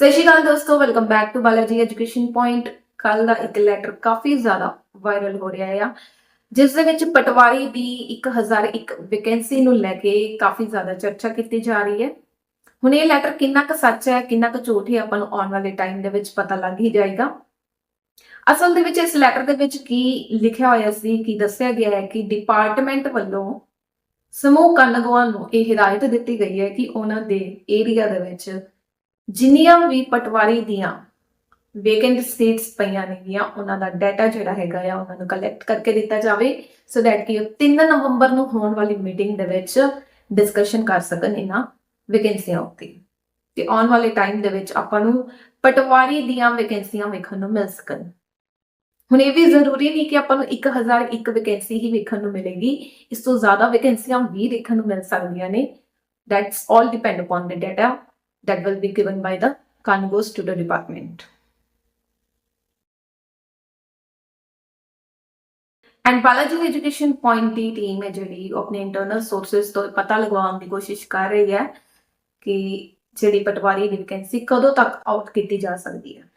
ਸਤਿ ਸ਼੍ਰੀ ਅਕਾਲ ਦੋਸਤੋ welcome back to Balaji education point ਕੱਲ ਦਾ ਇੱਕ ਲੈਟਰ ਕਾਫੀ ਜ਼ਿਆਦਾ ਵਾਇਰਲ ਹੋ ਰਿਹਾ ਆ, ਜਿਸ ਦੇ ਵਿੱਚ ਪਟਵਾਰੀ ਦੀ 1001 ਵੈਕੈਂਸੀ ਨੂੰ ਲੈ ਕੇ ਕਾਫੀ ਜ਼ਿਆਦਾ ਚਰਚਾ ਕੀਤੀ ਜਾ ਰਹੀ ਹੈ। ਹੁਣ ਇਹ ਲੈਟਰ ਕਿੰਨਾ ਕੁ ਸੱਚ ਹੈ, ਕਿੰਨਾ ਕੁ ਝੂਠ ਹੈ, ਆਪਾਂ ਨੂੰ ਆਉਣ ਵਾਲੇ ਟਾਈਮ ਦੇ ਵਿੱਚ ਪਤਾ ਲੱਗ ਹੀ ਜਾਏਗਾ। ਅਸਲ ਦੇ ਵਿੱਚ ਇਸ ਲੈਟਰ ਦੇ ਵਿੱਚ ਕੀ ਲਿਖਿਆ ਹੋਇਆ ਸੀ, ਕੀ ਦੱਸਿਆ ਗਿਆ ਹੈ ਕਿ ਡਿਪਾਰਟਮੈਂਟ ਵੱਲੋਂ ਸਮੂਹ ਕੰਨਗੋਆਂ ਨੂੰ ਇਹ ਹਿਦਾਇਤ ਦਿੱਤੀ ਗਈ ਹੈ ਕਿ ਉਹਨਾਂ ਦੇ ਏਰੀਆ ਦੇ ਵਿੱਚ ਜਿੰਨੀਆਂ ਵੀ ਪਟਵਾਰੀ ਦੀਆਂ ਵੇਕੈਂਟ ਸਟੇਟਸ ਪਈਆਂ ਨੇਗੀਆਂ, ਉਹਨਾਂ ਦਾ ਡਾਟਾ ਜਿਹੜਾ ਹੈਗਾ ਆ, ਉਹਨਾਂ ਨੂੰ ਕਲੈਕਟ ਕਰਕੇ ਦਿੱਤਾ ਜਾਵੇ ਸੋ ਦੈਟ ਕਿ ਉਹ 3 ਨਵੰਬਰ ਨੂੰ ਹੋਣ ਵਾਲੀ ਮੀਟਿੰਗ ਦੇ ਵਿੱਚ ਡਿਸਕਸ਼ਨ ਕਰ ਸਕਣ ਇਹਨਾਂ ਵੈਕੈਂਸੀਆਂ ਉੱਤੇ ਤੇ। ਆਉਣ ਵਾਲੇ ਟਾਈਮ ਦੇ ਵਿੱਚ ਆਪਾਂ ਨੂੰ ਪਟਵਾਰੀ ਦੀਆਂ ਵੈਕੈਂਸੀਆਂ ਵੇਖਣ ਨੂੰ ਮਿਲ ਸਕਣ। ਹੁਣ ਇਹ ਵੀ ਜ਼ਰੂਰੀ ਨਹੀਂ ਕਿ ਆਪਾਂ ਨੂੰ 1001 ਵੈਕੈਂਸੀ ਹੀ ਵੇਖਣ ਨੂੰ ਮਿਲੇਗੀ, ਇਸ ਤੋਂ ਜ਼ਿਆਦਾ ਵੈਕੈਂਸੀਆਂ ਵੀ ਦੇਖਣ ਨੂੰ ਮਿਲ ਸਕਦੀਆਂ ਨੇ। That's all depend upon the data that will be given by the Congo Studio Department. And Balaji education point the team ਹੈ ਜਿਹੜੀ ਆਪਣੇ ਇੰਟਰਨਲ ਸੋਰਸਸ ਤੋਂ ਪਤਾ ਲਗਵਾਉਣ ਦੀ ਕੋਸ਼ਿਸ਼ ਕਰ ਰਹੀ ਹੈ ਕਿ ਜਿਹੜੀ ਪਟਵਾਰੀ ਦੀ ਵੈਕੈਂਸੀ ਕਦੋਂ ਤੱਕ ਆਊਟ ਕੀਤੀ ਜਾ ਸਕਦੀ ਹੈ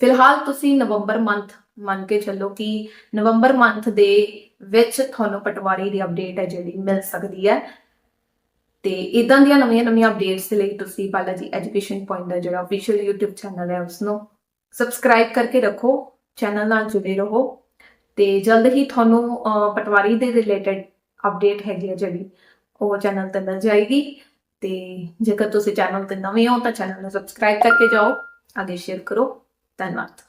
ਫਿਲਹਾਲ ਤੁਸੀਂ ਨਵੰਬਰ ਮੰਥ ਮੰਨ ਕੇ ਚੱਲੋ ਕਿ ਨਵੰਬਰ ਮੰਥ ਦੇ ਵਿੱਚ ਤੁਹਾਨੂੰ ਪਟਵਾਰੀ ਦੀ ਅਪਡੇਟ ਹੈ ਜਿਹੜੀ ਮਿਲ ਸਕਦੀ ਹੈ ਤੇ ਇਦਾਂ ਦੀਆਂ ਨਵੀਆਂ-ਨਵੀਆਂ ਅਪਡੇਟਸ ਦੇ ਲਈ ਤੁਸੀਂ ਬਾਲਾ ਜੀ ਐਜੂਕੇਸ਼ਨ ਪੁਆਇੰਟ ਦਾ ਜਿਹੜਾ ਅਫੀਸ਼ੀਅਲ YouTube ਚੈਨਲ ਹੈ ਉਸ ਨੂੰ ਸਬਸਕ੍ਰਾਈਬ ਕਰਕੇ ਰੱਖੋ ਚੈਨਲ ਨਾਲ ਜੁੜੇ ਰਹੋ ਤੇ ਜਲਦ ਹੀ ਤੁਹਾਨੂੰ ਪਟਵਾਰੀ ਦੇ ਰਿਲੇਟਡ ਅਪਡੇਟ ਹੈਗੀ ਹੈ ਜਿਹੜੀ, ਉਹ ਚੈਨਲ ਤੇ ਮਿਲ ਜਾਏਗੀ ਤੇ ਜੇਕਰ ਤੁਸੀਂ ਚੈਨਲ ਤੇ ਨਵੇਂ ਹੋ ਤਾਂ ਚੈਨਲ ਨੂੰ ਸਬਸਕ੍ਰਾਈਬ ਕਰਕੇ ਜਾਓ, ਅੱਗੇ ਸ਼ੇਅਰ ਕਰੋ, ਧੰਨਵਾਦ।